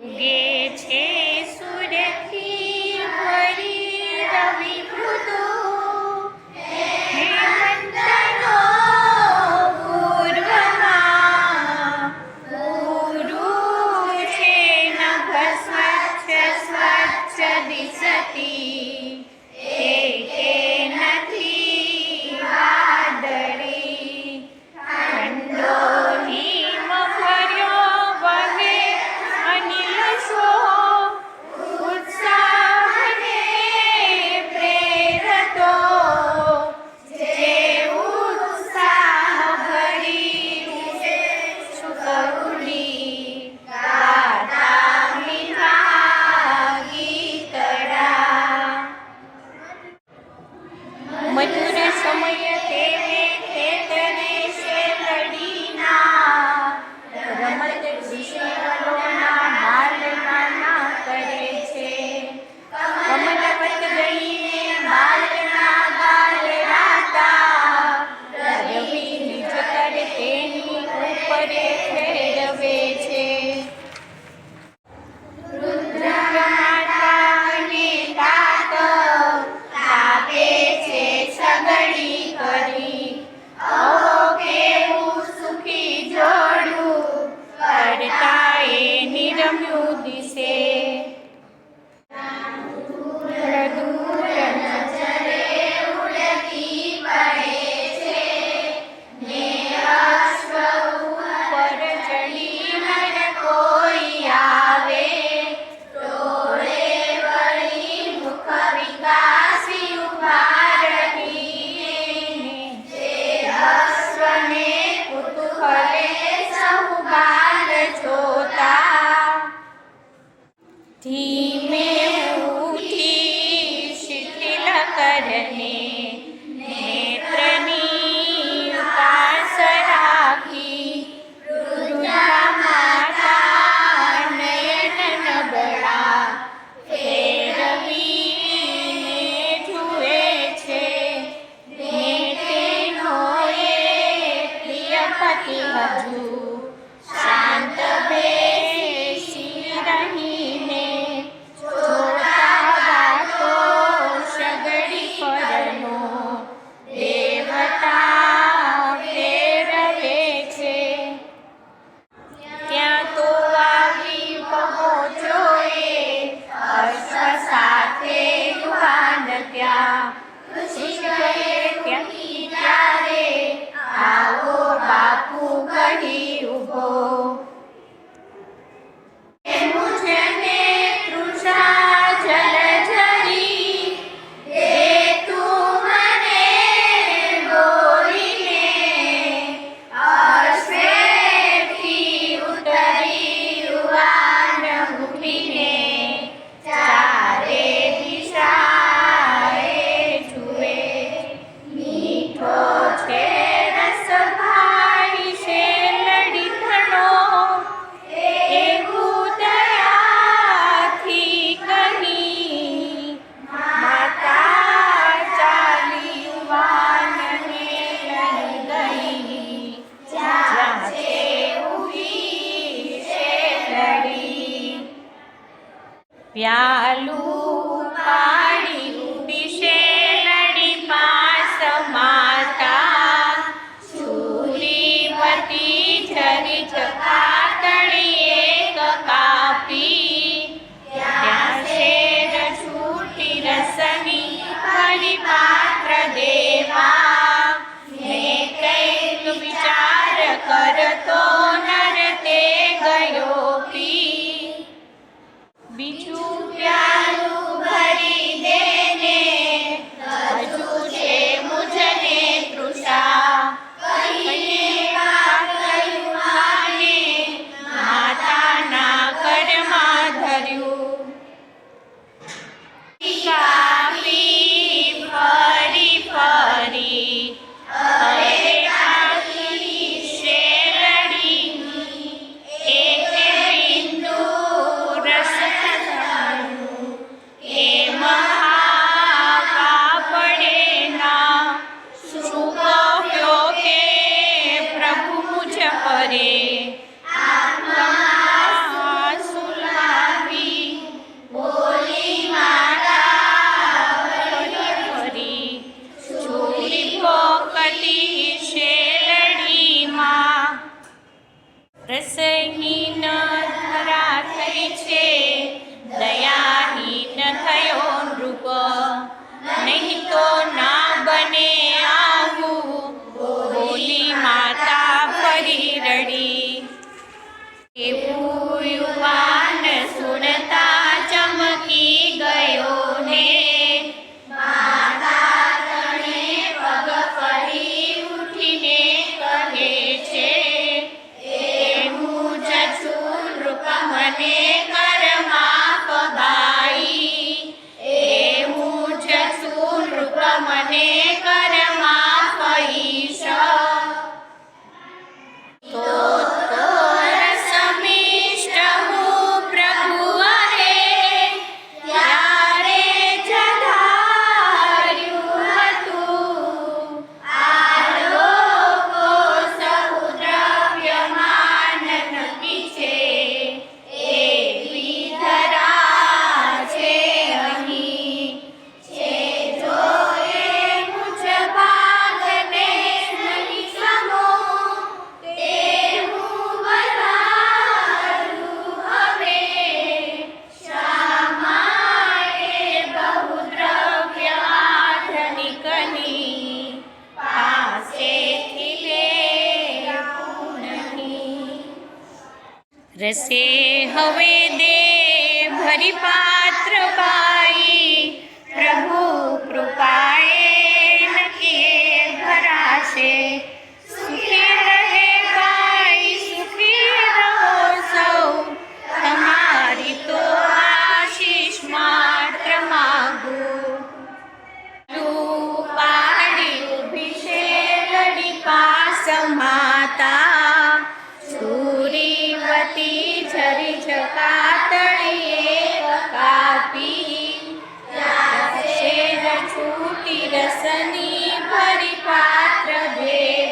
গেছে करनी બાપુ કહી ઊભો પ્યાલું પાડી રસહીન ધરાથઈ છે દયાહીન થયો નૃપ. નહીં તો ના બને આવું બોલી માતા ફરી રડી. એવું રસે હવે દે ભરી પાત્ર પાઈ પ્રભુ કૃપાએ નકીએ ભરાશે. સની પરિપાત્ર ભેદ